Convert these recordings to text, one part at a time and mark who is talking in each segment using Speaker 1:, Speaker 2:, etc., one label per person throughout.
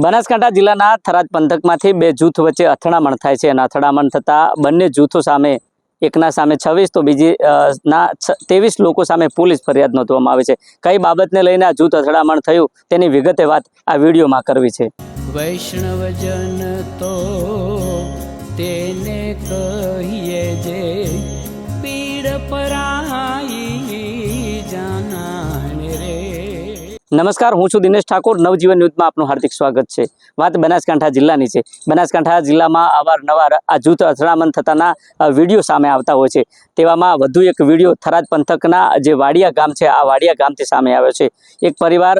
Speaker 1: બનાસકાંઠા જિલ્લાના થરાદ પંથકમાંથી બે જૂથ વચ્ચે અથડામણ થાય છે અને અથડામણ થતાં બંને જૂથો સામે એકના સામે છવ્વીસ તો બીજી ના ત્રેવીસ લોકો સામે પોલીસ ફરિયાદ નોંધવામાં આવે છે કઈ બાબતને લઈને આ જૂથ અથડામણ થયું તેની વિગતે વાત આ વિડીયોમાં કરવી છે
Speaker 2: વૈષ્ણવજન તો તેને કહીએ જે પીડ પર
Speaker 1: નમસ્કાર હું છું દિનેશ ઠાકોર નવજીવન યુદ્ધમાં આપનું હાર્દિક સ્વાગત છે વાત બનાસકાંઠા જિલ્લાની છે બનાસકાંઠા જિલ્લામાં અવારનવાર આ જૂથ અથડામણ થતાના વિડીયો સામે આવતા હોય છે તેવામાં વધુ એક વિડીયો થરાદ પંથકના જે વાડિયા ગામ છે આ વાડિયા ગામથી સામે આવ્યો છે એક પરિવાર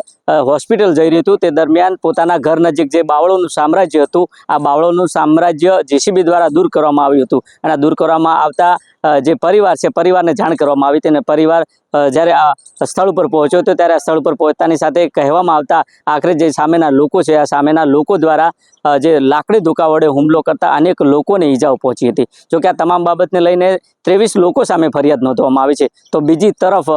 Speaker 1: હોસ્પિટલ જઈ રહ્યું હતું તે દરમિયાન પોતાના ઘર નજીક જે બાવળોનું સામ્રાજ્ય હતું આ બાવળોનું સામ્રાજ્ય જેસીબી દ્વારા દૂર કરવામાં આવ્યું હતું અને દૂર કરવામાં આવતા જે પરિવાર છે પરિવારને જાણ કરવામાં આવી હતી અને પરિવાર જ્યારે આ સ્થળ ઉપર પહોંચ્યો હતો ત્યારે આ સ્થળ ઉપર પહોંચતાની સાથે કહેવામાં આવતા આખરે જે સામેના લોકો છે આ સામેના લોકો દ્વારા જે લાકડી ધુકા વડે હુમલો કરતા અનેક લોકોને ઈજાઓ પહોંચી હતી જોકે આ તમામ બાબતને લઈને ત્રેવીસ લોકો સામે ફરિયાદ નોંધવામાં આવી છે તો બીજી તરફ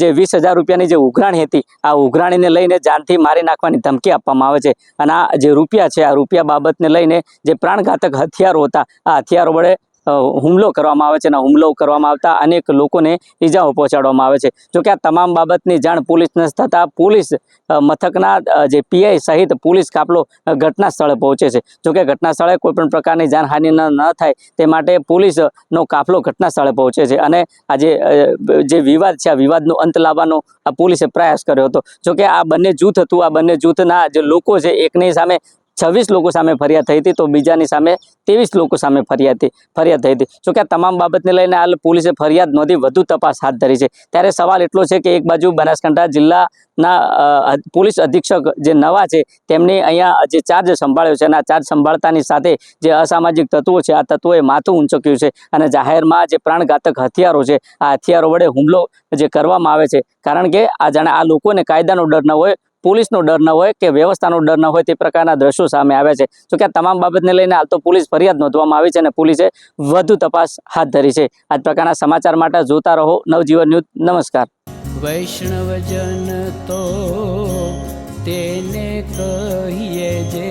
Speaker 1: જે વીસ હજાર રૂપિયાની જે ઉઘરાણી હતી આ ઉઘરાણીને લઈને જાનથી મારી નાખવાની ધમકી આપવામાં આવે છે અને આ જે રૂપિયા છે આ રૂપિયા બાબતને લઈને જે પ્રાણઘાતક હથિયારો હતા આ હથિયારો વડે હુમલો કરવામાં આવે છે અને હુમલો કરવામાં આવતા અનેક લોકોને ઈજાઓ પહોંચાડવામાં આવે છે જોકે આ તમામ બાબતની જાણ પોલીસને થતાં પોલીસ મથકના જે પીઆઈ સહિત પોલીસ કાફલો ઘટના સ્થળે પહોંચે છે જોકે ઘટના સ્થળે કોઈપણ પ્રકારની જાનહાનિ ન થાય તે માટે પોલીસનો કાફલો ઘટના સ્થળે પહોંચે છે અને આજે જે વિવાદ છે આ વિવાદનો અંત લાવવાનો આ પોલીસે પ્રયાસ કર્યો હતો જોકે આ બંને જૂથ હતું આ બંને જૂથના જે લોકો છે એકની સામે છવ્વીસ લોકો સામે ફરિયાદ થઈ હતી તો બીજાની સામે ત્રેવીસ લોકો સામે ફરિયાદ થઈ ફરિયાદ થઈ હતી જોકે આ તમામ બાબતને લઈને હાલ પોલીસે ફરિયાદ નોંધી વધુ તપાસ હાથ ધરી છે ત્યારે સવાલ એટલો છે કે એક બાજુ બનાસકાંઠા જિલ્લાના પોલીસ અધિક્ષક જે નવા છે તેમને અહીંયા જે ચાર્જ સંભાળ્યો છે અને આ ચાર્જ સંભાળતાની સાથે જે અસામાજિક તત્વો છે આ તત્વોએ માથું ઊંચક્યું છે અને જાહેરમાં જે પ્રાણઘાતક હથિયારો છે આ હથિયારો વડે હુમલો જે કરવામાં આવે છે કારણ કે આ જાણે આ લોકોને કાયદાનો ડર ન હોય પોલીસનો ડર ન હોય કે વ્યવસ્થાનો ડર ન હોય તે પ્રકારના દ્રશ્યો સામે આવ્યા છે તો કે આ તમામ બાબતને લઈને હાલ તો પોલીસ ફરિયાદ નોંધવામાં આવી છે અને પોલીસે વધુ તપાસ હાથ ધરી છે આ પ્રકારના સમાચાર માટે જોતા રહો નવજીવન ન્યૂઝ નમસ્કાર વૈષ્ણવજન તો તેને કહીએ જે